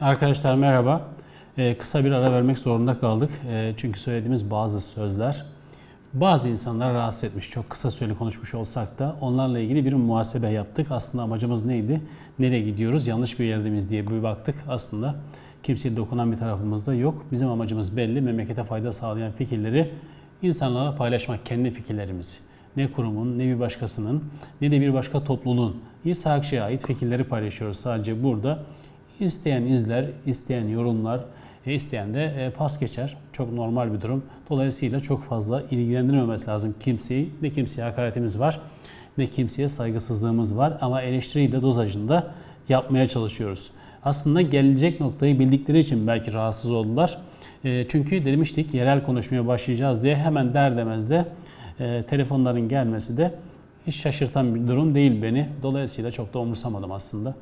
Arkadaşlar merhaba. Ee, kısa bir ara vermek zorunda kaldık. Ee, çünkü söylediğimiz bazı sözler bazı insanları rahatsız etmiş. Çok kısa süreli konuşmuş olsak da onlarla ilgili bir muhasebe yaptık. Aslında amacımız neydi? Nereye gidiyoruz? Yanlış bir yerde miyiz diye bir baktık. Aslında kimseye dokunan bir tarafımız da yok. Bizim amacımız belli. Memlekete fayda sağlayan fikirleri insanlarla paylaşmak. Kendi fikirlerimizi. Ne kurumun, ne bir başkasının, ne de bir başka topluluğun İsa Akşe'ye ait fikirleri paylaşıyoruz sadece burada. İsteyen izler, isteyen yorumlar, e, isteyen de e, pas geçer. Çok normal bir durum. Dolayısıyla çok fazla ilgilendirmemesi lazım kimseyi. Ne kimseye hakaretimiz var, ne kimseye saygısızlığımız var ama eleştiriyi de dozajında yapmaya çalışıyoruz. Aslında gelecek noktayı bildikleri için belki rahatsız oldular. E, Çünkü demiştik yerel konuşmaya başlayacağız diye hemen der demez de telefonların gelmesi de hiç şaşırtan bir durum değil beni. Dolayısıyla çok da umursamadım aslında.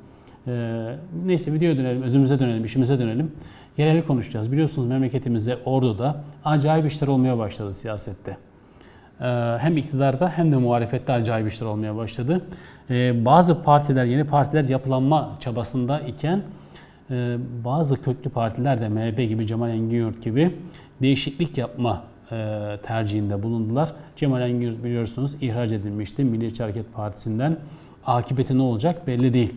Ee, neyse videoya dönelim, özümüze dönelim, işimize dönelim. Yereli konuşacağız. Biliyorsunuz memleketimizde, Ordu'da acayip işler olmaya başladı siyasette. Ee, hem iktidarda hem de muhalefette acayip işler olmaya başladı. Ee, bazı partiler, yeni partiler yapılanma çabasında iken e, bazı köklü partiler de MHP gibi, Cemal Engin gibi değişiklik yapma e, tercihinde bulundular. Cemal Engin biliyorsunuz ihraç edilmişti Milliyetçi Hareket Partisi'nden. Akıbeti ne olacak belli değil.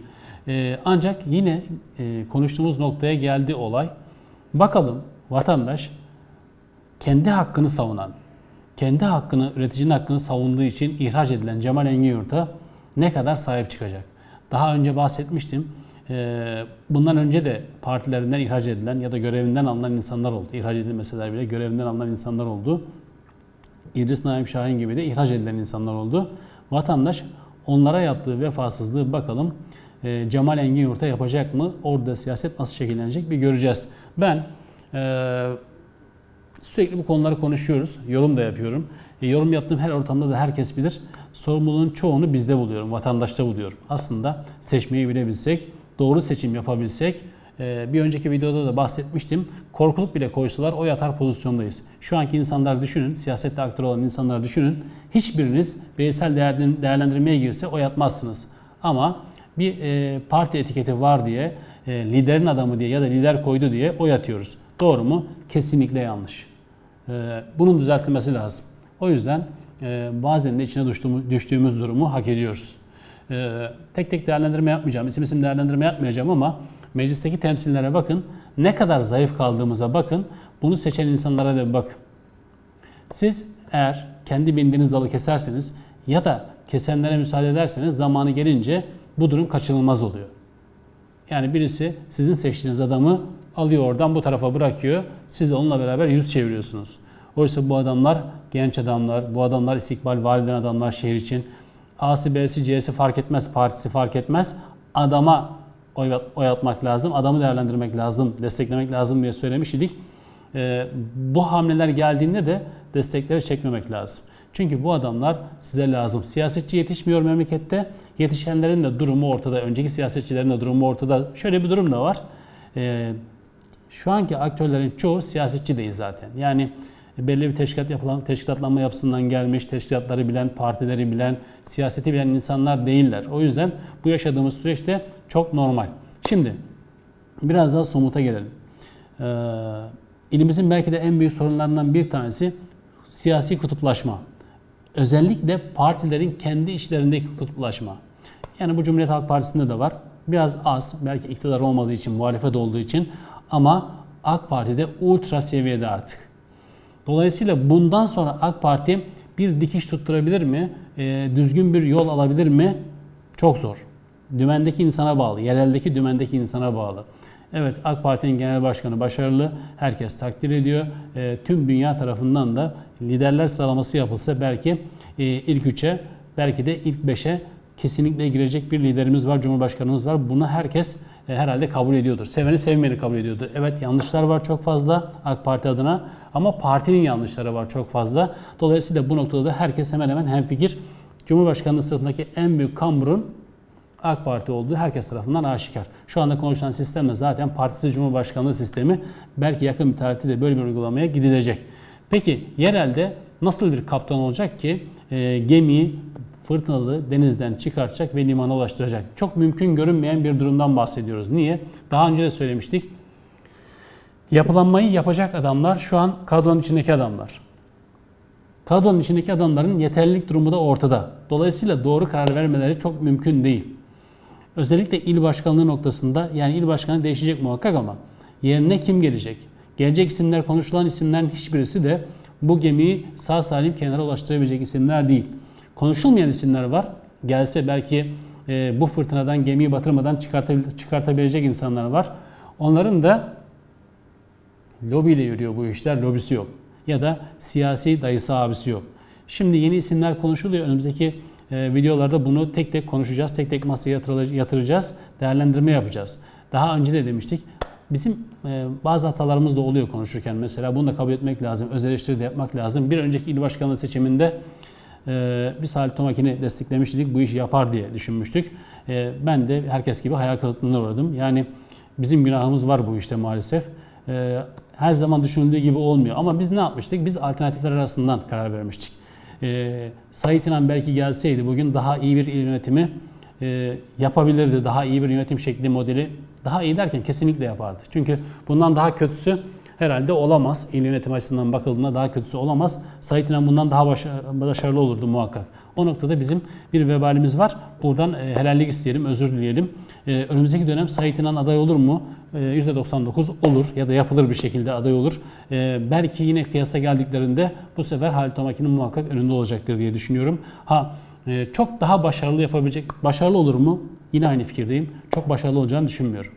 Ee, ancak yine e, konuştuğumuz noktaya geldi olay. Bakalım vatandaş kendi hakkını savunan, kendi hakkını, üreticinin hakkını savunduğu için ihraç edilen Cemal Engin ne kadar sahip çıkacak? Daha önce bahsetmiştim. Ee, bundan önce de partilerinden ihraç edilen ya da görevinden alınan insanlar oldu. İhraç edilmeseler bile görevinden alınan insanlar oldu. İdris Naim Şahin gibi de ihraç edilen insanlar oldu. Vatandaş onlara yaptığı vefasızlığı bakalım e, Cemal Engin Yurt'a yapacak mı? Orada siyaset nasıl şekillenecek bir göreceğiz. Ben e, sürekli bu konuları konuşuyoruz. Yorum da yapıyorum. E, yorum yaptığım her ortamda da herkes bilir. Sorumluluğun çoğunu bizde buluyorum, vatandaşta buluyorum. Aslında seçmeyi bilebilsek, doğru seçim yapabilsek, bir önceki videoda da bahsetmiştim. Korkuluk bile koysalar o yatar pozisyondayız. Şu anki insanlar düşünün, siyasette aktör olan insanlar düşünün. Hiçbiriniz bireysel değerlendirmeye girse o yatmazsınız. Ama bir e, parti etiketi var diye, e, liderin adamı diye ya da lider koydu diye oy atıyoruz. Doğru mu? Kesinlikle yanlış. E, bunun düzeltilmesi lazım. O yüzden e, bazen de içine düştüğümüz, düştüğümüz durumu hak ediyoruz. E, tek tek değerlendirme yapmayacağım, isim isim değerlendirme yapmayacağım ama meclisteki temsillere bakın, ne kadar zayıf kaldığımıza bakın, bunu seçen insanlara da bakın. Siz eğer kendi bindiğiniz dalı keserseniz ya da kesenlere müsaade ederseniz zamanı gelince bu durum kaçınılmaz oluyor. Yani birisi sizin seçtiğiniz adamı alıyor oradan bu tarafa bırakıyor. Siz onunla beraber yüz çeviriyorsunuz. Oysa bu adamlar genç adamlar, bu adamlar istikbal vaat adamlar şehir için. A'sı, B'si, C'si fark etmez, partisi fark etmez. Adama oy, oy atmak lazım, adamı değerlendirmek lazım, desteklemek lazım diye söylemiş idik. Ee, bu hamleler geldiğinde de destekleri çekmemek lazım. Çünkü bu adamlar size lazım. Siyasetçi yetişmiyor memlekette. Yetişenlerin de durumu ortada. Önceki siyasetçilerin de durumu ortada. Şöyle bir durum da var. Ee, şu anki aktörlerin çoğu siyasetçi değil zaten. Yani belli bir teşkilat yapılan, teşkilatlanma yapısından gelmiş, teşkilatları bilen, partileri bilen, siyaseti bilen insanlar değiller. O yüzden bu yaşadığımız süreçte çok normal. Şimdi biraz daha somuta gelelim. Ee, ilimizin belki de en büyük sorunlarından bir tanesi siyasi kutuplaşma özellikle partilerin kendi işlerindeki kutuplaşma. Yani bu Cumhuriyet Halk Partisi'nde de var. Biraz az, belki iktidar olmadığı için, muhalefet olduğu için ama AK Parti'de ultra seviyede artık. Dolayısıyla bundan sonra AK Parti bir dikiş tutturabilir mi? E, düzgün bir yol alabilir mi? Çok zor. Dümendeki insana bağlı, yereldeki dümendeki insana bağlı. Evet AK Parti'nin genel başkanı başarılı, herkes takdir ediyor. E, tüm dünya tarafından da liderler sıralaması yapılsa belki e, ilk üçe, belki de ilk beşe kesinlikle girecek bir liderimiz var, cumhurbaşkanımız var. Bunu herkes e, herhalde kabul ediyordur. Seveni sevmeyeni kabul ediyordur. Evet yanlışlar var çok fazla AK Parti adına ama partinin yanlışları var çok fazla. Dolayısıyla bu noktada da herkes hemen hemen hemfikir. Cumhurbaşkanlığı sırtındaki en büyük kamburun AK Parti olduğu herkes tarafından aşikar. Şu anda konuşulan sistem de zaten partisiz cumhurbaşkanlığı sistemi. Belki yakın bir tarihte de böyle bir uygulamaya gidilecek. Peki yerelde nasıl bir kaptan olacak ki e, gemiyi fırtınalı denizden çıkartacak ve limana ulaştıracak. Çok mümkün görünmeyen bir durumdan bahsediyoruz. Niye? Daha önce de söylemiştik. Yapılanmayı yapacak adamlar şu an kadronun içindeki adamlar. Kadronun içindeki adamların yeterlilik durumu da ortada. Dolayısıyla doğru karar vermeleri çok mümkün değil. Özellikle il başkanlığı noktasında yani il başkanı değişecek muhakkak ama yerine kim gelecek? Gelecek isimler konuşulan isimlerin hiçbirisi de bu gemiyi sağ salim kenara ulaştırabilecek isimler değil. Konuşulmayan isimler var. Gelse belki e, bu fırtınadan gemiyi batırmadan çıkartabil- çıkartabilecek insanlar var. Onların da lobiyle yürüyor bu işler, lobisi yok. Ya da siyasi dayısı abisi yok. Şimdi yeni isimler konuşuluyor. Önümüzdeki e, videolarda bunu tek tek konuşacağız. Tek tek masaya yatıracağız. Değerlendirme yapacağız. Daha önce de demiştik. Bizim e, bazı hatalarımız da oluyor konuşurken. Mesela bunu da kabul etmek lazım. Öz eleştiri de yapmak lazım. Bir önceki il başkanlığı seçiminde e, biz Halit Tomakin'i desteklemiştik. Bu işi yapar diye düşünmüştük. E, ben de herkes gibi hayal kırıklığına uğradım. Yani bizim günahımız var bu işte maalesef. E, her zaman düşünüldüğü gibi olmuyor. Ama biz ne yapmıştık? Biz alternatifler arasından karar vermiştik. E, Sayit İnan belki gelseydi bugün daha iyi bir yönetimi e, yapabilirdi. Daha iyi bir yönetim şekli modeli. Daha iyi derken kesinlikle yapardı. Çünkü bundan daha kötüsü herhalde olamaz. İl yönetim açısından bakıldığında daha kötüsü olamaz. Sayit İnan bundan daha başa- başarılı olurdu muhakkak. O noktada bizim bir vebalimiz var. Buradan e, helallik isteyelim, özür dileyelim. E, önümüzdeki dönem Sayit İnan aday olur mu? E, %99 olur ya da yapılır bir şekilde aday olur. E, belki yine kıyasa geldiklerinde bu sefer Halit Tomakin'in muhakkak önünde olacaktır diye düşünüyorum. Ha e, çok daha başarılı yapabilecek, başarılı olur mu? Yine aynı fikirdeyim. Çok başarılı olacağını düşünmüyorum.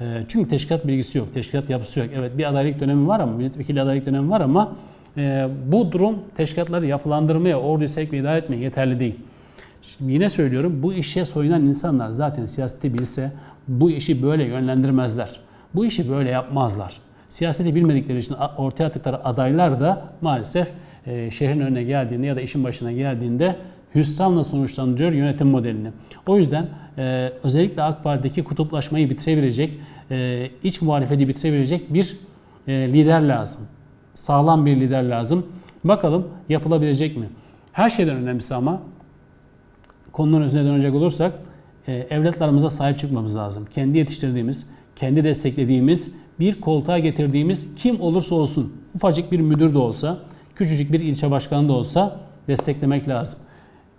E, çünkü teşkilat bilgisi yok, teşkilat yapısı yok. Evet bir adaylık dönemi var ama, milletvekili adaylık dönemi var ama e, bu durum teşkilatları yapılandırmaya, orduyu sevk ve idare etmeye yeterli değil. Şimdi yine söylüyorum bu işe soyunan insanlar zaten siyaseti bilse bu işi böyle yönlendirmezler. Bu işi böyle yapmazlar. Siyaseti bilmedikleri için ortaya attıkları adaylar da maalesef e, şehrin önüne geldiğinde ya da işin başına geldiğinde hüsranla sonuçlandırıyor yönetim modelini. O yüzden e, özellikle AK Parti'deki kutuplaşmayı bitirebilecek, e, iç muhalefeti bitirebilecek bir e, lider lazım. Sağlam bir lider lazım. Bakalım yapılabilecek mi? Her şeyden önemlisi ama konunun özüne dönecek olursak e, evlatlarımıza sahip çıkmamız lazım. Kendi yetiştirdiğimiz, kendi desteklediğimiz, bir koltuğa getirdiğimiz kim olursa olsun, ufacık bir müdür de olsa, küçücük bir ilçe başkanı da olsa desteklemek lazım.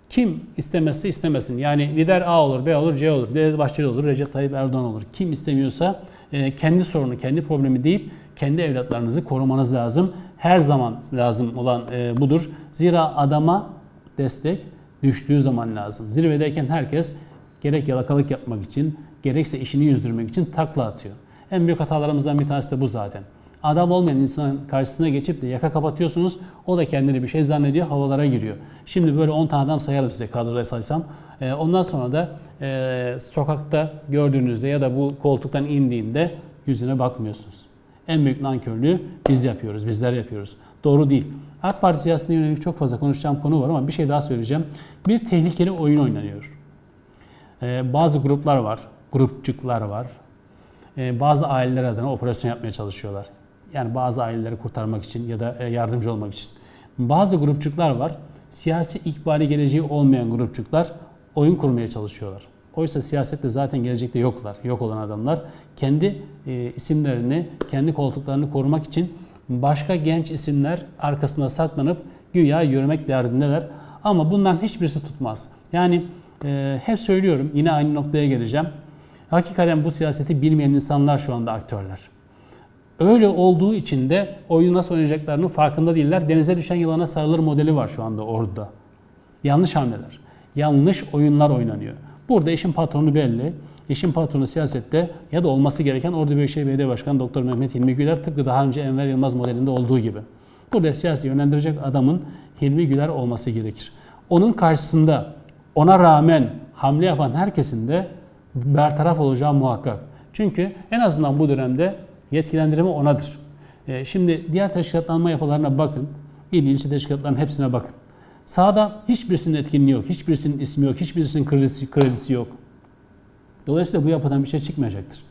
Kim istemezse istemesin. Yani lider A olur, B olur, C olur, Devlet Bahçeli olur, Recep Tayyip Erdoğan olur. Kim istemiyorsa e, kendi sorunu, kendi problemi deyip kendi evlatlarınızı korumanız lazım. Her zaman lazım olan e, budur. Zira adama destek düştüğü zaman lazım. Zirvedeyken herkes gerek yalakalık yapmak için, gerekse işini yüzdürmek için takla atıyor. En büyük hatalarımızdan bir tanesi de bu zaten. Adam olmayan insanın karşısına geçip de yaka kapatıyorsunuz. O da kendini bir şey zannediyor, havalara giriyor. Şimdi böyle 10 tane adam sayarım size kadroya saysam. Ee, ondan sonra da e, sokakta gördüğünüzde ya da bu koltuktan indiğinde yüzüne bakmıyorsunuz. En büyük nankörlüğü biz yapıyoruz, bizler yapıyoruz. Doğru değil. AK Parti siyasetine yönelik çok fazla konuşacağım konu var ama bir şey daha söyleyeceğim. Bir tehlikeli oyun oynanıyor. Ee, bazı gruplar var, grupçuklar var. Ee, bazı aileler adına operasyon yapmaya çalışıyorlar. Yani bazı aileleri kurtarmak için ya da e, yardımcı olmak için. Bazı grupçuklar var. Siyasi ikbali geleceği olmayan grupçuklar oyun kurmaya çalışıyorlar. Oysa siyasette zaten gelecekte yoklar, yok olan adamlar. Kendi e, isimlerini, kendi koltuklarını korumak için başka genç isimler arkasında saklanıp güya yürümek derdindeler. Ama bunların hiçbirisi tutmaz. Yani e, hep söylüyorum, yine aynı noktaya geleceğim. Hakikaten bu siyaseti bilmeyen insanlar şu anda aktörler. Öyle olduğu için de oyunu nasıl oynayacaklarının farkında değiller. Denize düşen yılana sarılır modeli var şu anda orada. Yanlış hamleler. Yanlış oyunlar oynanıyor. Burada işin patronu belli. İşin patronu siyasette ya da olması gereken Ordu Büyükşehir Belediye Başkanı Doktor Mehmet Hilmi Güler tıpkı daha önce Enver Yılmaz modelinde olduğu gibi. Burada siyasi yönlendirecek adamın Hilmi Güler olması gerekir. Onun karşısında ona rağmen hamle yapan herkesin de bertaraf olacağı muhakkak. Çünkü en azından bu dönemde yetkilendirme onadır. E, Şimdi diğer teşkilatlanma yapılarına bakın. İl ilçe teşkilatlarının hepsine bakın. Sağda hiçbirisinin etkinliği yok, hiçbirisinin ismi yok, hiçbirisinin kredisi, kredisi yok. Dolayısıyla bu yapıdan bir şey çıkmayacaktır.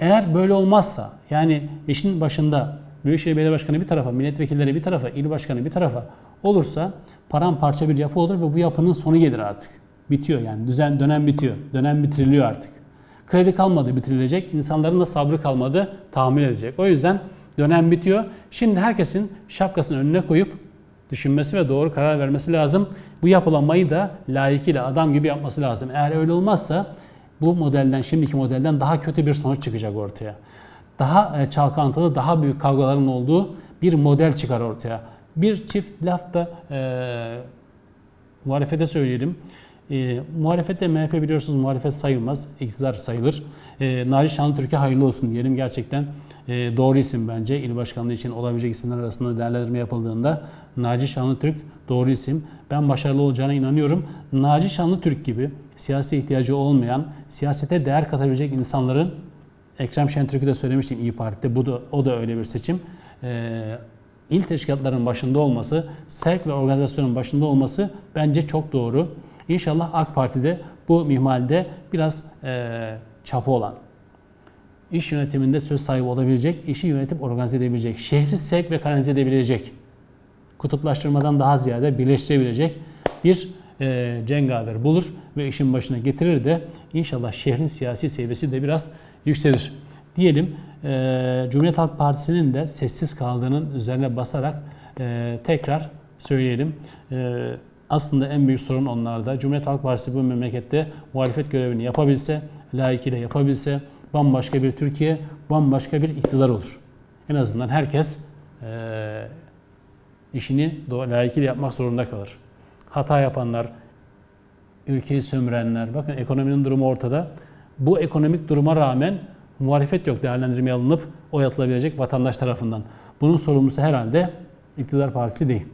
Eğer böyle olmazsa, yani işin başında Büyükşehir Belediye Başkanı bir tarafa, milletvekilleri bir tarafa, il başkanı bir tarafa olursa paramparça bir yapı olur ve bu yapının sonu gelir artık. Bitiyor yani düzen dönem bitiyor. Dönem bitiriliyor artık. Kredi kalmadı bitirilecek. İnsanların da sabrı kalmadı tahammül edecek. O yüzden dönem bitiyor. Şimdi herkesin şapkasını önüne koyup düşünmesi ve doğru karar vermesi lazım. Bu yapılanmayı da layıkıyla adam gibi yapması lazım. Eğer öyle olmazsa bu modelden, şimdiki modelden daha kötü bir sonuç çıkacak ortaya. Daha e, çalkantılı, daha büyük kavgaların olduğu bir model çıkar ortaya. Bir çift laf da e, muhalefete söyleyelim. E, muhalefette MHP biliyorsunuz muhalefet sayılmaz, iktidar sayılır. E, Naci Şanlıtürk'e hayırlı olsun diyelim. Gerçekten e, doğru isim bence. İl başkanlığı için olabilecek isimler arasında değerlendirme yapıldığında Naci Şanlıtürk doğru isim. Ben başarılı olacağına inanıyorum. Naci Şanlıtürk gibi siyasi ihtiyacı olmayan, siyasete değer katabilecek insanların Ekrem Şentürk'ü de söylemiştim İyi Parti'de. Bu da, o da öyle bir seçim. Ee, il teşkilatlarının başında olması, sevk ve organizasyonun başında olması bence çok doğru. İnşallah AK Parti'de bu mihmalde biraz e, çapı olan, iş yönetiminde söz sahibi olabilecek, işi yönetip organize edebilecek, şehri sevk ve kanalize edebilecek, kutuplaştırmadan daha ziyade birleştirebilecek bir e, cengaver bulur ve işin başına getirir de inşallah şehrin siyasi seviyesi de biraz yükselir. Diyelim e, Cumhuriyet Halk Partisi'nin de sessiz kaldığının üzerine basarak e, tekrar söyleyelim. E, aslında en büyük sorun onlarda. Cumhuriyet Halk Partisi bu memlekette muhalefet görevini yapabilse, layıkıyla yapabilse bambaşka bir Türkiye, bambaşka bir iktidar olur. En azından herkes e, işini layıkıyla yapmak zorunda kalır. Hata yapanlar, ülkeyi sömürenler, bakın ekonominin durumu ortada. Bu ekonomik duruma rağmen muhalefet yok değerlendirmeye alınıp oy atılabilecek vatandaş tarafından. Bunun sorumlusu herhalde iktidar partisi değil.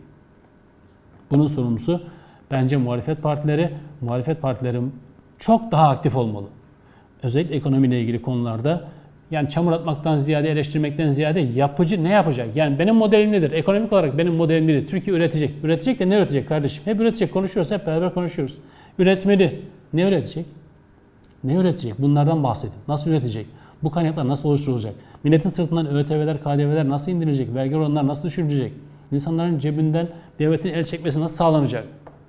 Bunun sorumlusu bence muhalefet partileri. Muhalefet partileri çok daha aktif olmalı. Özellikle ekonomiyle ilgili konularda yani çamur atmaktan ziyade, eleştirmekten ziyade yapıcı ne yapacak? Yani benim modelim nedir? Ekonomik olarak benim modelim nedir? Türkiye üretecek. Üretecek de ne üretecek kardeşim? Hep üretecek. Konuşuyoruz, hep beraber konuşuyoruz. Üretmeli. Ne üretecek? Ne üretecek? Bunlardan bahsedin. Nasıl üretecek? Bu kaynaklar nasıl oluşturulacak? Milletin sırtından ÖTV'ler, KDV'ler nasıl indirilecek? Vergi oranları nasıl düşürülecek? İnsanların cebinden devletin el çekmesi nasıl sağlanacak?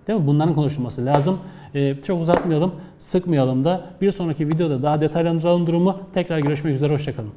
Değil mi? Bunların konuşulması lazım. Ee, çok uzatmayalım, sıkmayalım da. Bir sonraki videoda daha detaylandıralım durumu. Tekrar görüşmek üzere, hoşçakalın.